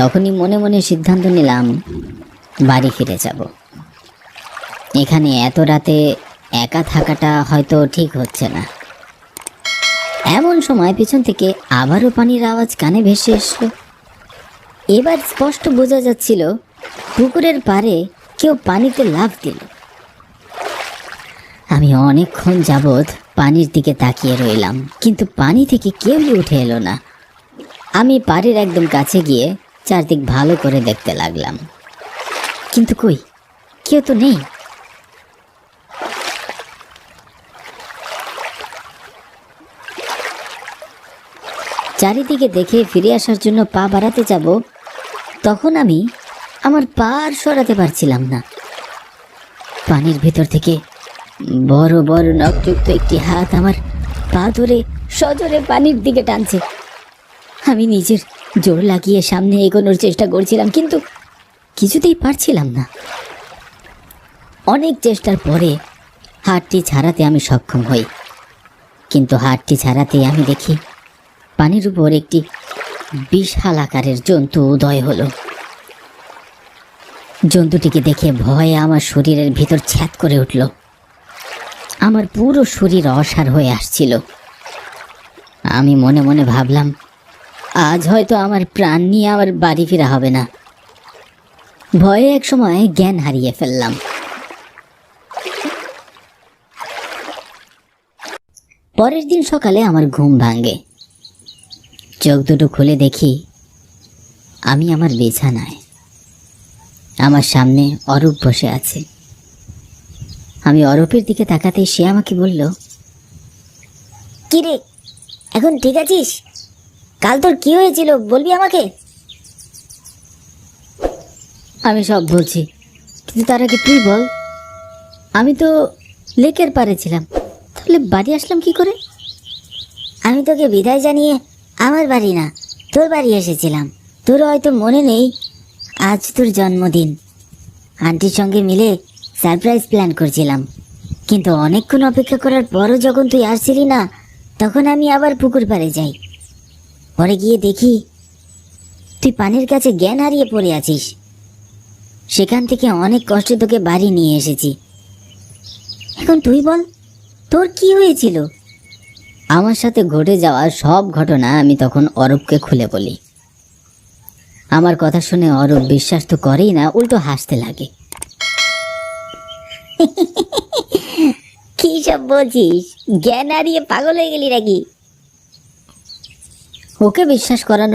তখনই মনে মনে সিদ্ধান্ত নিলাম, বাড়ি ফিরে যাব। এখানে এত রাতে একা থাকাটা হয়তো ঠিক হচ্ছে না। এমন সময় পিছন থেকে আবারও পানির আওয়াজ কানে ভেসে এসলো। এবার স্পষ্ট বোঝা যাচ্ছিল, পুকুরের পাড়ে কেউ পানিতে লাফ দিল। আমি অনেকক্ষণ যাবৎ পানির দিকে তাকিয়ে রইলাম, কিন্তু পানি থেকে কেউই উঠে এলো না। আমি পাড়ের একদম কাছে গিয়ে চারদিক ভালো করে দেখতে লাগলাম। কিন্তু কই? কেউ তো নেই। চারিদিকে দেখে ফিরে আসার জন্য পা বাড়াতে যাব, তখন আমি আমার পা আর সরাতে পারছিলাম না। পানির ভেতর থেকে বড় বড় নখযুক্ত একটি হাত আমার পা ধরে সজোরে পানির দিকে টানছে। আমি নিজের জোর লাগিয়ে সামনে এগোনোর চেষ্টা করছিলাম, কিন্তু কিছুতেই পারছিলাম না। অনেক চেষ্টার পরে হাতটি ছাড়াতে আমি সক্ষম হই। কিন্তু হাতটি ছাড়াতে আমি দেখি পানির উপর একটি বিশাল আকারের জন্তু উদয় হলো। জন্তুটিকে দেখে ভয়ে আমার শরীরের ভিতর ছ্যাদ করে উঠল। আমার পুরো শরীর অসার হয়ে আসছিল। আমি মনে মনে ভাবলাম আজ হয়তো আমার প্রাণ নিয়ে আমার বাড়ি ফেরা হবে না। ভয়ে এক সময় জ্ঞান হারিয়ে ফেললাম। পরের দিন সকালে আমার ঘুম ভাঙে। চোখ দুটো খুলে দেখি আমি আমার বিছানায়। আমার সামনে অরূপ বসে আছে। আমি অরূপের দিকে তাকাতেই সে আমাকে বলল, কিরে, এখন ঠিক আছিস? কাল তোর কি হয়েছিল বলবি আমাকে? আমি সব বলছি। কিন্তু তার আগে তুই বল। আমি তো লেকের পাড়ে ছিলাম। তাহলে বাড়ি আসলাম কি করে? আমি তোকে বিদায় জানিয়ে আমার বাড়ি না তোর বাড়ি এসেছিলাম। তোর হয়তো মনে নেই আজ তোর জন্মদিন। আন্টির সঙ্গে মিলে সারপ্রাইজ প্ল্যান করছিলাম। কিন্তু অনেকক্ষণ অপেক্ষা করার পরও যখন তুই আসছিলি না তখন আমি আবার পুকুর পাড়ে যাই। পরে গিয়ে দেখি তুই পানির কাছে জ্ঞান হারিয়ে পড়ে আছিস। সেখান থেকে অনেক কষ্টে তোকে বাড়ি নিয়ে এসেছি। এখন তুই বল, তোর কি হয়েছিল? আমার সাথে ঘটে যাওয়া সব ঘটনা আমি তখন অরূপকে খুলে বলি। আমার কথা শুনে অরূপ বিশ্বাস তো করেই না, উল্টো হাসতে লাগে। কি সব বলছিস? জ্ঞান হারিয়ে পাগল হয়ে গেলি নাকি? ওকে বিশ্বাস করানো